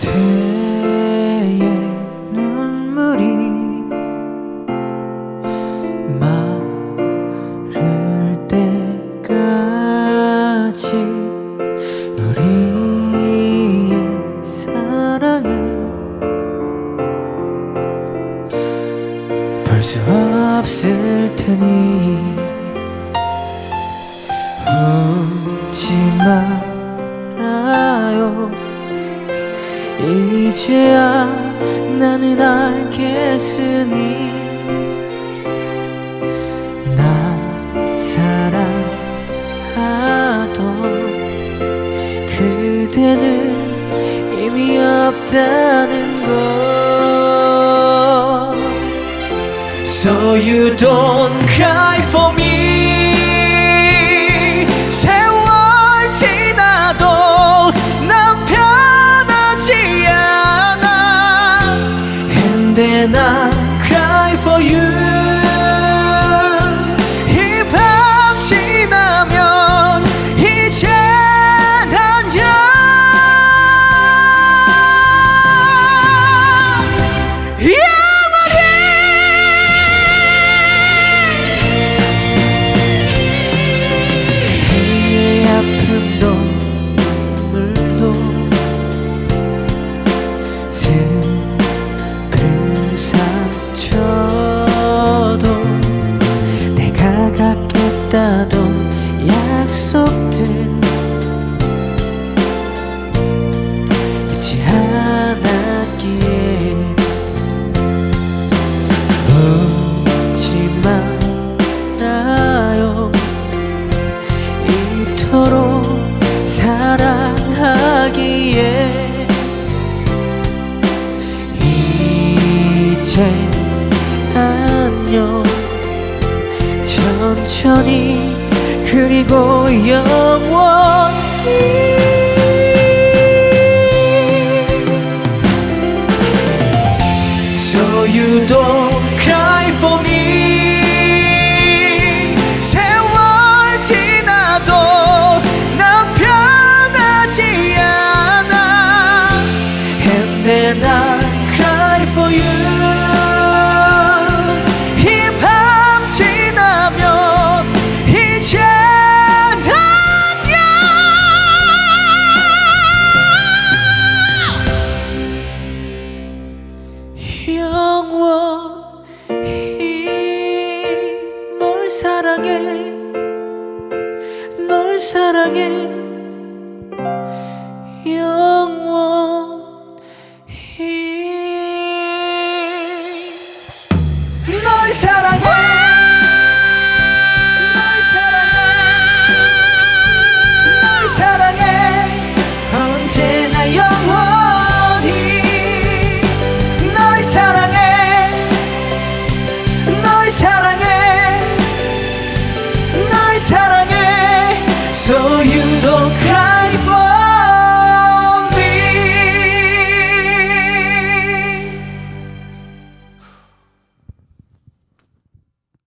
그대의 눈물이 마를 때까지 우리의 사랑은 볼 수 없을 테니. 이제야 나는 알겠으니 나 사랑하던 그대는 이미 없다는 걸 So you don't cry for me де нас 갖겠다던 약속들 천천히 그리고 영원히 사랑해. 널 사랑해